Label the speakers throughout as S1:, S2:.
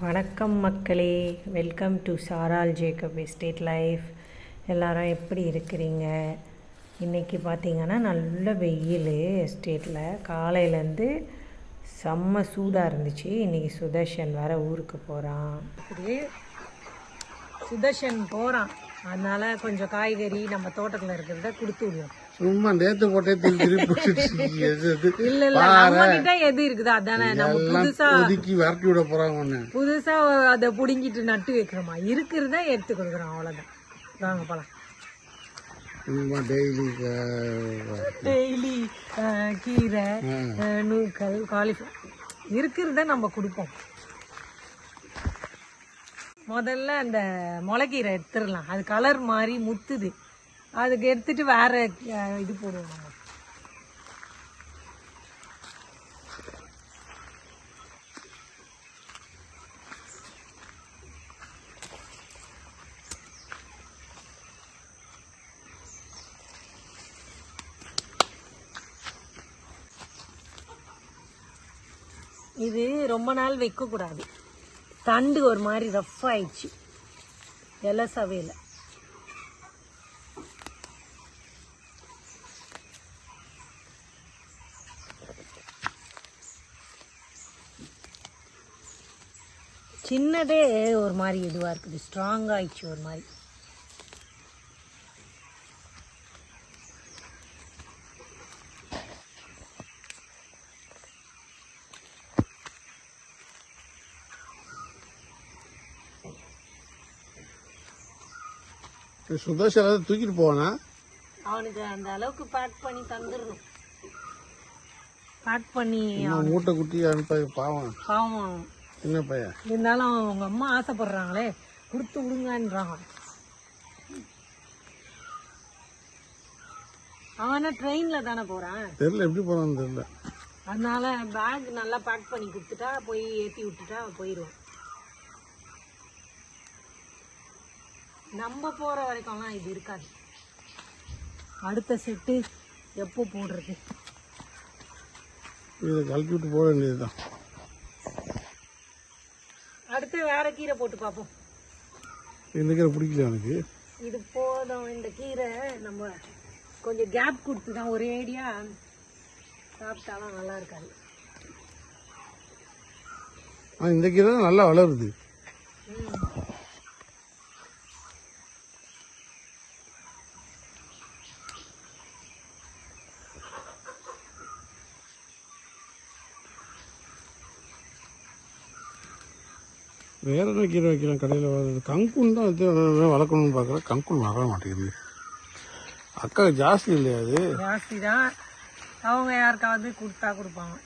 S1: வணக்கம் மக்களே. Welcome to சாரால் ஜேக்கப் எஸ்டேட் லைஃப் எல்லாரும் எப்படி இருக்கிறீங்க? இன்றைக்கி பார்த்தீங்கன்னா நல்ல வெயில் எஸ்டேட்டில் காலையிலேருந்து செம்ம சூடாக இருந்துச்சு. இன்றைக்கி சுதர்ஷன் வேறு ஊருக்கு போகிறான் இப்படி சுதர்ஷன் போகிறான் அதனால் கொஞ்சம் காய்கறி நம்ம தோட்டத்தில் இருக்கிறத கொடுத்து விடுவோம்.
S2: சும்மா நேத்து போட்டே திருப்பி இருக்கீங்க. எது
S1: இருக்குது அதானே. நம்ம புதுசா
S2: ஒதுக்கி விரட்டி விட போறாங்க ஒண்ணு
S1: புதுசா அதை புடுங்கிட்டு நட்டு வைக்கிறோமா? இருக்கிறத எடுத்து கொடுக்குறோம் அவ்வளவுதான். வாங்க போலாம்.
S2: சும்மா டெய்லி
S1: டெய்லி கீரை நூக்கல் காலிஃப்ளவர் இருக்கிறத நம்ம கொடுப்போம். முதல்ல அந்த முளைக்கீரை எடுத்துடலாம். அது கலர் மாதிரி முத்துது. அதுக்கு எடுத்துட்டு வேற இது போடுவோம் நம்ம. இது ரொம்ப நாள் வைக்கக்கூடாது. தண்டு ஒரு மாதிரி ரஃப் ஆயிடுச்சு. எலசாவே இல்லை சின்னதே ஒரு மாதிரி இதுவாக இருக்குது. ஸ்ட்ராங் ஆயிடுச்சு ஒரு மாதிரி.
S2: சுதர்ஷன் ஏதாவது தூக்கிட்டு போவானா?
S1: அவனுக்கு அந்த அளவுக்கு பேக் பண்ணி தந்துடணும். பேக் பண்ணி
S2: இன்னும் மூட்டை குட்டி அனுப்ப பாவம்.
S1: பாவம்.
S2: என்ன பையன்?
S1: இருந்தாலும் அவங்க அம்மா ஆசைப்படுறாங்களே கொடுத்து விடுங்கன்றாங்க. அவன ட்ரெயினில் தானே போகிறான்
S2: தெரியல எப்படி போறான்னு தெரியல.
S1: அதனால பேக் நல்லா பேக் பண்ணி கொடுத்துட்டா போய் ஏற்றி விட்டுட்டா போயிடுவான். நம்ம போகிற வரைக்கும்லாம் இது இருக்காது. அடுத்த செட்டு எப்போ போடுறது?
S2: இதை கழட்டி விட்டு போக வேண்டியதுதான்.
S1: அடுத்து வேற கீரை போட்டு பார்ப்போம்.
S2: இந்த கீரை பிடிக்கல எனக்கு
S1: இது போதும். இந்த கீரை நம்ம கொஞ்சம் கேப் கொடுத்து தான் ஒரே ஐடியா சாப்பிட்டாலும் நல்லா இருக்காது.
S2: இந்த கீரை நல்லா வளருது. வேற என்ன கீரை வைக்கிறேன் கடையில் வளருது கங்குன் தான் இது வளர்க்கணும்னு பார்க்குறேன். கங்குன் வர மாட்டேங்குது. அக்கா ஜாஸ்தி இல்லையா அது?
S1: ஜாஸ்தி தான். அவங்க யாருக்காவது கொடுத்தா கொடுப்பாங்க.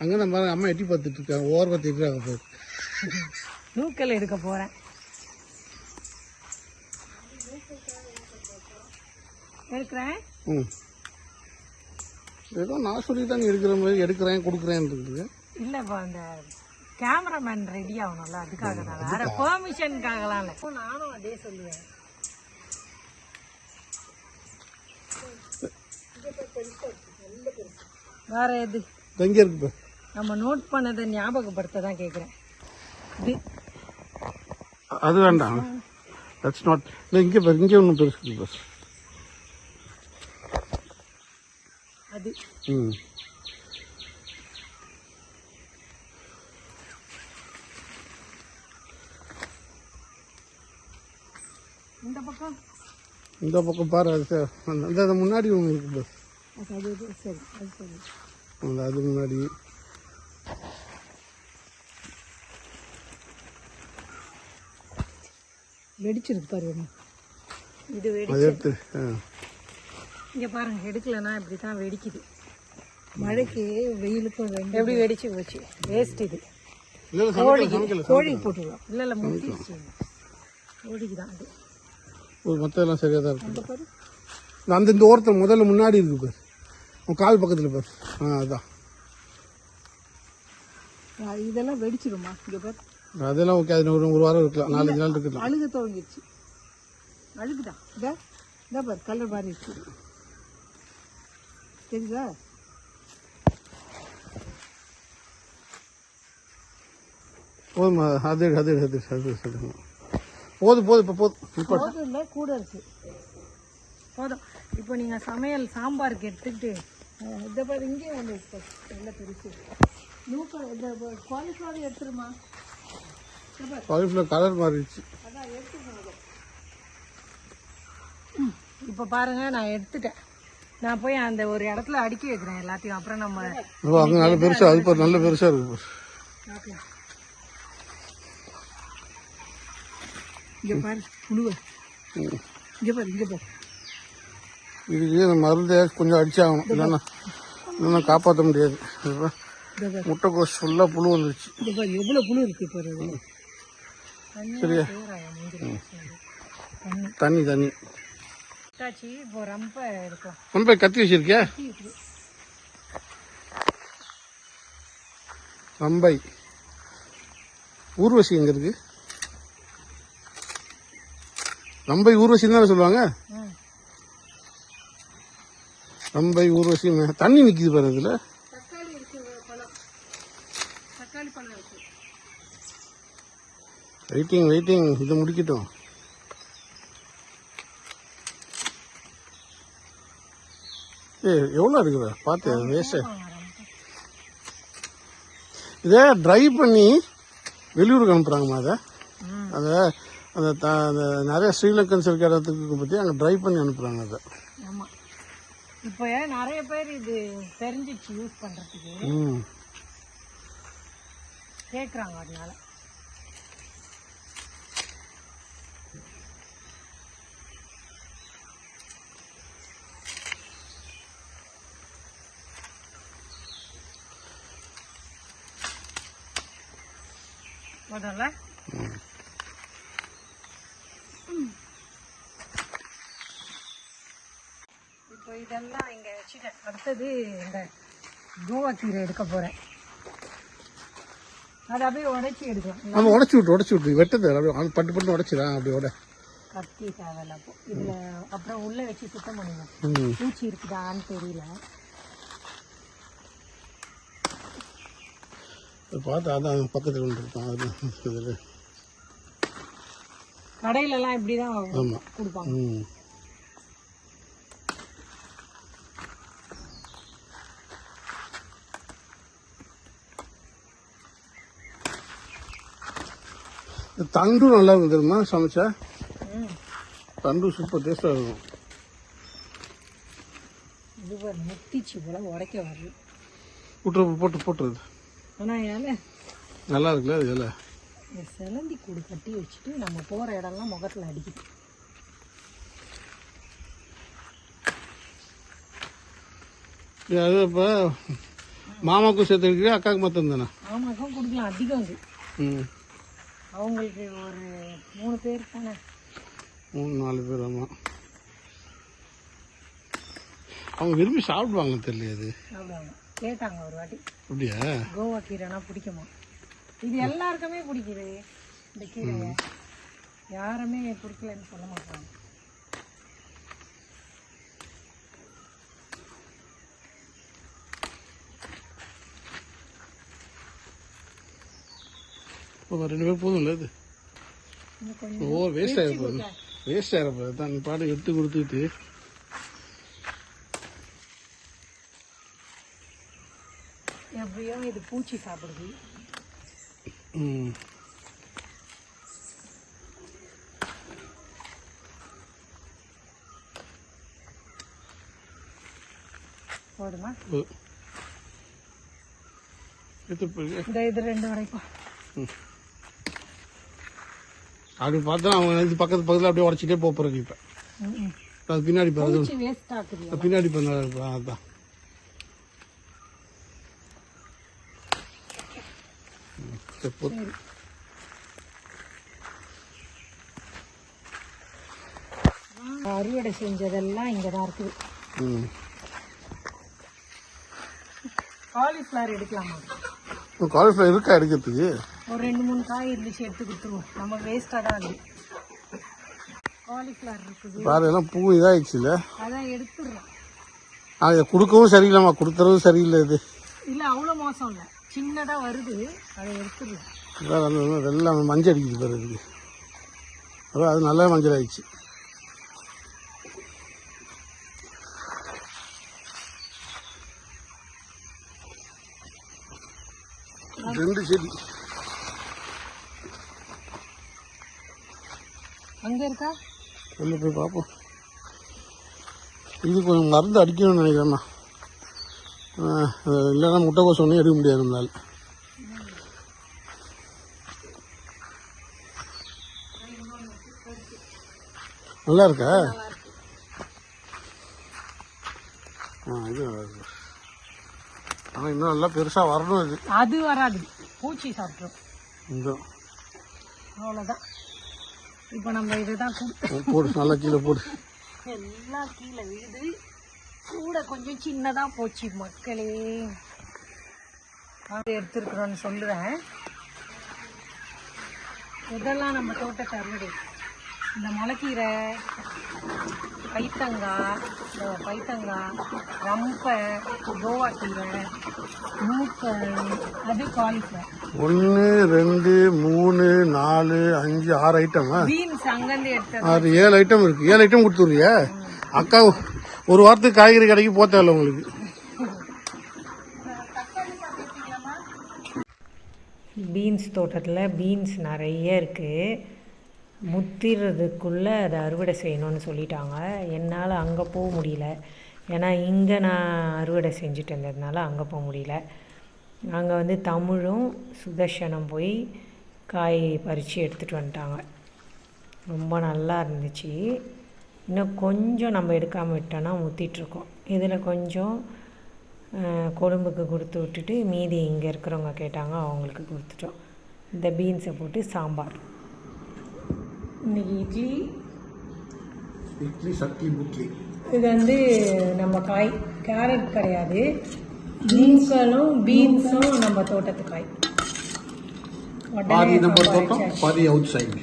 S2: அங்கே தான் பாருங்க அம்மா எட்டி பார்த்துட்டு இருக்காங்க ஓரமாக திட்டுறாங்க போய்
S1: நூக்கல் எடுக்க போறேன். எடுக்கிறேன்.
S2: ம். ஏதோ நான் சொல்லி தான் எடுக்கிற மாதிரி எடுக்கிறேன் கொடுக்குறேன் இருக்குது
S1: இல்லப்பா அந்த கேமராமேன் ரெடி ஆகணும்ல அதுக்காக தான். வேற பெர்மிஷனுக்காகலாம் இல்லை இப்போ நானும் அதே சொல்லுவேன். வேற எது?
S2: எங்கே இருக்கு
S1: நம்ம நோட் பண்ணதை ஞாபகப்படுத்த தான் கேட்குறேன்
S2: அது வேண்டாம். தட்ஸ் நாட் இல்லை இங்கே பாரு இங்கே ஒன்றும் பெருசு பஸ்
S1: அது.
S2: ம்.
S1: இந்த பக்கம்?
S2: இந்த பக்கம் பாரு அது அந்த அந்த முன்னாடி ஒன்று இருக்கு பஸ்
S1: அது சரி அது சரி.
S2: அந்த அது முன்னாடி.
S1: வெடிச்சிருக்கு பாரு இது வெடி
S2: அதை எடுத்து ஆ.
S1: இங்கே பாருங்க எடுக்கலன்னா இப்படி தான் வெடிக்குது. மழைக்கு வெயிலுக்கும் ரெண்டு எப்படி வெடிச்சு போச்சு? வேஸ்ட் இது.
S2: சமைக்கல
S1: கோழிக்கு. போட்டுருவோம் இல்லை இல்லை முட்டிச்சு கோழிக்கு தான் அது.
S2: மற்றதெல்லாம் சரியாக தான்
S1: இந்த
S2: இருக்கு.
S1: பாரு
S2: இந்த அந்த இந்த ஓரத்தில் முதல்ல முன்னாடி இருக்கு பாரு. உன் கால் பக்கத்தில் பாரு. ஆ அதான்.
S1: இதெல்லாம் வெடிச்சிருமா? இங்கே பாரு.
S2: அதெல்லாம் ஓகே அது ஒரு ஒரு வாரம் இருக்கலாம். நாலஞ்சு நாள் இருக்கலாம்.
S1: அழுக துவங்கிடுச்சு அழுகுதான் இதா இதா பாரு கலர் மாறி இருக்கு. தெரியுதா?
S2: போதுமா? அது அது அது அது அது எடு. போதும் போதும் இப்போ இப்போ
S1: போதும் இல்லை கூட இருக்கு. போதும். இப்போ நீங்கள் சமையல் சாம்பாருக்கு எடுத்துக்கிட்டு இதை பாரு இங்கே வந்து இப்போ நல்ல பெருசு. நூக்க இந்த காலிஃப்ளவர் எடுத்துருமா?
S2: காலிஃப்ளவர் கலர் மாறிடுச்சு.
S1: அதான் இப்போ பாருங்க நான் எடுத்துட்டேன். நான் போய் அந்த ஒரு இடத்துல அடுக்கி வைக்கிறேன் எல்லாத்தையும். அப்புறம் நம்ம
S2: அங்கே நல்ல பெருசாக அது நல்ல பெருசாக இருக்கு பாரு
S1: பார்க்கலாம் இங்கே பாரு புழுவை
S2: ம்.
S1: இங்கே பாரு இங்கே பாரு.
S2: இதுக்கு இந்த மருந்து கொஞ்சம் அடிச்சாகணும். இல்லைன்னா இல்லைன்னா காப்பாற்ற முடியாது. முட்டைக்கோஸ் ஃபுல்லாக புழு வந்துருச்சு.
S1: எவ்வளோ புழு இருக்கு பாரு.
S2: சரியா?
S1: தண்ணி.
S2: தண்ணி
S1: ரொம்ப
S2: கத்தி வச்சிருக்கியா? ரம்பை. ஊர்வசி எங்க இருக்கு? ரம்பை ஊர்வசி தானே சொல்லுவாங்க?
S1: ம்
S2: ஊர்வசி தண்ணி நிக்குது பாரு இதுல வெயிட்டிங் வெயிட்டிங் இதை முடிக்கட்டும். ஏ எவ்வளோ இருக்குதா பார்த்து வேஸ்ட் இதை ட்ரை பண்ணி வெளியூருக்கு அனுப்புகிறாங்கம்மா அதை.
S1: அதை
S2: அதை அந்த த அந்த நிறைய ஸ்ரீலங்கன்ஸ் இருக்கிற இடத்துக்கு பற்றி அங்கே ட்ரை பண்ணி அனுப்புகிறாங்க அதை.
S1: ஆமாம் இப்போ நிறைய பேர் இது தெரிஞ்சிச்சு யூஸ் பண்ணுறதுக்கு
S2: ம்.
S1: கேட்குறாங்க அதனால. முதல்ல? இதெல்லாம் இங்கே வச்சுட்டேன் அடுத்தது இந்த கோவா கீரை எடுக்க போகிறேன் அதை அப்படியே உடைச்சி எடுக்கலாம்.
S2: நம்ம உடச்சி விட்டு உடச்சி விட்டு. வெட்டது அப்படியே பட்டு பட்டு உடச்சிடா அப்படி உட.
S1: கத்தி தேவையில்ல அப்போ. இதில் அப்புறம் உள்ளே வச்சு சுத்தம் பண்ணுங்க
S2: ம்.
S1: பூச்சி இருக்குதான்னு தெரியல.
S2: பார்த்து அதான் பக்கத்தில் இருப்பான் அது
S1: கடையிலலாம் இப்படி தான் கொடுப்பாங்க.
S2: தண்டும் நல்லா இருக்கும் தெரியுமா சமைச்சா? தண்டு சூப்பர் டேஸ்டாக இருக்கும்.
S1: இது ஒரு முத்திச்சு போல உடைக்க
S2: விட்டு போட்டு போட்டுருது
S1: ஆனால் ஏல
S2: நல்லா இருக்குல்ல அது இலை?
S1: சிலந்தி கூடு கட்டி வச்சுட்டு நம்ம போகிற இடம்லாம் முகத்தில் அடிக்குது
S2: அது இப்போ மாமாவுக்கும் சேர்த்து இருக்கிறியா அக்காவுக்கு மாத்திரம் தானே?
S1: ஆமாக்கும் கொடுக்கலாம் அதிகம் அது.
S2: ம்.
S1: அவங்களுக்கு ஒரு மூணு பேர் தானே?
S2: மூணு நாலு பேர் ஆமாம் அவங்க விரும்பி சாப்பிடுவாங்க தெரியல அது.
S1: சாப்பிடுவாங்க கேட்டாங்க ஒரு வாட்டி.
S2: அப்படியா?
S1: கோவா கீரைனா பிடிக்குமா? இது எல்லாருக்குமே பிடிக்குது இந்த கீரை யாருமே பிடிக்கலன்னு சொல்ல மாட்டாங்க.
S2: ரெண்டு பேர் போதும் இல்லை இது
S1: இன்னும் கொஞ்சம்
S2: ஓ வேஸ்ட் ஆகிருப்பாரு வேஸ்ட் ஆகிருப்பாரு தான் பாட்டு. எடுத்து கொடுத்துக்கிட்டு.
S1: எப்படியோ இது பூச்சி சாப்பிடுது.
S2: ம்.
S1: போதுமா? இது ரெண்டு வரைக்கும்.
S2: அப்படி பார்த்தா அவங்க இது பக்கத்து பக்கத்தில் அப்படியே உடச்சிட்டே போக போகிறாங்க இப்போ. அது பின்னாடி அது பின்னாடி போதும்.
S1: சரி. அறுவடை செஞ்சதெல்லாம் இங்கே தான் இருக்குது காலிஃப்ளவர் எடுக்கலாமா?
S2: காலிஃப்ளவர் இருக்கா எடுக்கிறதுக்கு?
S1: ஒரு ரெண்டு மூணு காய் இருந்துச்சு எடுத்து கொடுத்துருவோம். நம்ம வேஸ்ட்டாக தான் இருக்குது காலிஃப்ளவர் இருக்குது.
S2: பாரு எல்லாம் பூ இதாகிடுச்சுல
S1: அதான் எடுத்துடுறோம்.
S2: அதை கொடுக்கவும் சரியில்லைம்மா. கொடுத்துறதும் சரியில்லை இது.
S1: இல்லை அவ்வளோ மோசம் இல்லை. சின்னதாக வருது. அதை எடுத்துடுறோம்.
S2: வெள்ளம் மஞ்சள் அடிக்குது பாரு இதுக்கு. அதான் அது நல்லா மஞ்சள் ஆயிடுச்சு ரெண்டு செடி.
S1: அங்கே இருக்கா?
S2: வெளில போய் பார்ப்போம் இது கொஞ்சம் மருந்து அடிக்கணும்னு நினைக்கிறேண்ணா அது இல்லைன்னா முட்டைக்கோஸ் ஒன்றும் எடுக்க முடியாது நம்மளால. நல்லா இருக்கா? ஆ இது நல்லா இருக்கு. ஆனால் இன்னும் நல்லா பெருசாக வரணும் இது.
S1: அது வராது. பூச்சி சாப்பிட்ரும்
S2: இந்த.
S1: அவ்வளோதான் இப்போ நம்ம இதுதான்
S2: போடு நல்லா கீழே போடு.
S1: எல்லாம் கீழே விழுது. கூட கொஞ்சம் சின்னதாக போச்சு மக்களே. அது எடுத்துருக்குறோன்னு சொல்லுவேன். இதெல்லாம் நம்ம தோட்டத்தை அறுவடை. இந்த முளைக்கீரை பைத்தங்காய் பைத்தங்காய் ரம்பை கோவா கீரை மூக்கல் அது காலிஃப்ளவர்
S2: ஒன்று ரெண்டு மூணு நாலு அஞ்சு ஆறு ஐட்டமா ஆறு ஏழு ஐட்டம் இருக்கு. ஏழு ஐட்டம் கொடுத்துருவியா அக்கா ஒரு வாரத்துக்கு காய்கறி கடைக்கு போக தேவையில்ல உங்களுக்கு.
S1: பீன்ஸ் தோட்டத்தில் பீன்ஸ் நிறைய இருக்குது முத்திறதுக்குள்ளே அதை அறுவடை செய்யணும்னு சொல்லிட்டாங்க. என்னால் அங்கே போக முடியல. ஏன்னா இங்கே நான் அறுவடை செஞ்சுட்டு இருந்ததுனால அங்கே போக முடியல. அங்கே வந்து தமிழும் சுதர்ஷனம் போய் காய் பறித்து எடுத்துகிட்டு வந்துட்டாங்க. ரொம்ப நல்லா இருந்துச்சு. இன்னும் கொஞ்சம் நம்ம எடுக்காமல் விட்டோன்னா முத்திட்டுருக்கோம் இதில் கொஞ்சம் கொழும்புக்கு கொடுத்து விட்டுட்டு மீதி இங்கே இருக்கிறவங்க கேட்டாங்க அவங்களுக்கு கொடுத்துட்டோம். இந்த பீன்ஸை போட்டு சாம்பார். இன்னைக்கு இட்லி?
S2: இட்லி சட்லி
S1: இது வந்து நம்ம காய் கேரட் கிடையாது. பீன்ஸும் பீன்ஸும் நம்ம தோட்டத்து காய்
S2: பாதி நம்ம தோட்டம். பாதி அவுட் சைடு.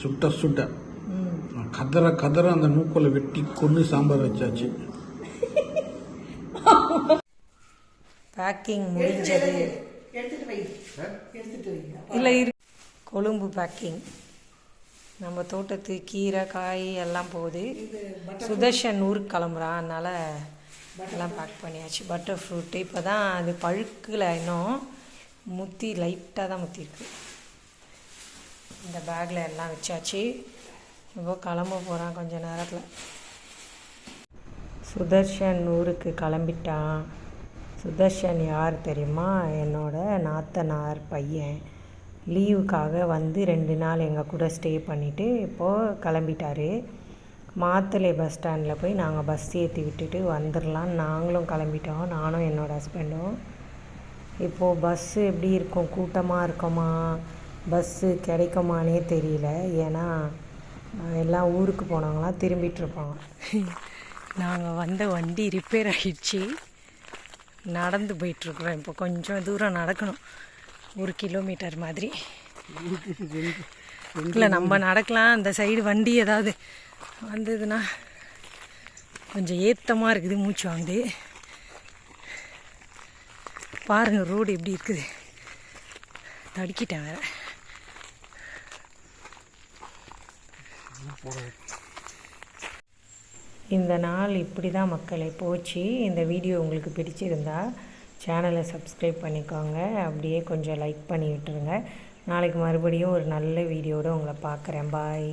S2: சுட்ட. சுட்ட. கதற கதற அந்த மூக்கோலை வெட்டி கொண்டு சாம்பார் வச்சாச்சு.
S1: பேக்கிங் முடிஞ்சது. இல்லை இரு. கொழும்பு பேக்கிங் நம்ம தோட்டத்து கீரை காய் எல்லாம் போகுது. சுதர்ஷன் ஊருக்கு கிளம்புறான். அதனால் எல்லாம் பேக் பண்ணியாச்சு. பட்டர் ஃப்ரூட்டு இப்போ தான் அது பழுக்கில் இன்னும். முத்தி லைட்டாக தான் முத்திருக்கு. இந்த பேக்கில் எல்லாம் வச்சாச்சு. இப்போ கிளம்ப போகிறான் கொஞ்ச நேரத்தில். சுதர்ஷன் ஊருக்கு கிளம்பிட்டான். சுதர்ஷன் யார் தெரியுமா? என்னோட நாத்தனார் பையன். லீவுக்காக வந்து ரெண்டு நாள் எங்கள் கூட ஸ்டே பண்ணிவிட்டு இப்போது கிளம்பிட்டாரு. மாத்தலை பஸ் ஸ்டாண்டில் போய் நாங்கள் பஸ் ஏற்றி விட்டுட்டு வந்துடலாம் நாங்களும் கிளம்பிட்டோம். நானும் என்னோடய ஹஸ்பண்டும் இப்போது பஸ்ஸு எப்படி இருக்கும்? கூட்டமாக இருக்குமா? பஸ்ஸு கிடைக்குமானே தெரியல. ஏன்னா எல்லாம் ஊருக்கு போனவங்களாம் திரும்பிட்டு இருப்பாங்க. நாங்கள் வந்த வண்டி ரிப்பேர் ஆகிடுச்சு நடந்து போயிட்டுருக்குறோம் இப்போ. கொஞ்சம் தூரம் நடக்கணும். ஒரு கிலோமீட்டர் மாதிரி. இல்லை நம்ம நடக்கலாம். அந்த சைடு வண்டி ஏதாவது வந்ததுன்னா கொஞ்சம் ஏத்தமாக இருக்குது மூச்சு வாங்குது. பாருங்கள் ரோடு எப்படி இருக்குது. தடுக்கிட்டேன் வேற. இந்த நாள் இப்படி தான் மக்களை போச்சு. இந்த வீடியோ உங்களுக்கு பிடிச்சிருந்தா சேனலை சப்ஸ்கிரைப் பண்ணிக்கோங்க. அப்படியே கொஞ்சம் லைக் பண்ணி விட்டுருங்க. நாளைக்கு மறுபடியும் ஒரு நல்ல வீடியோட உங்களை பார்க்குறேன். பாய்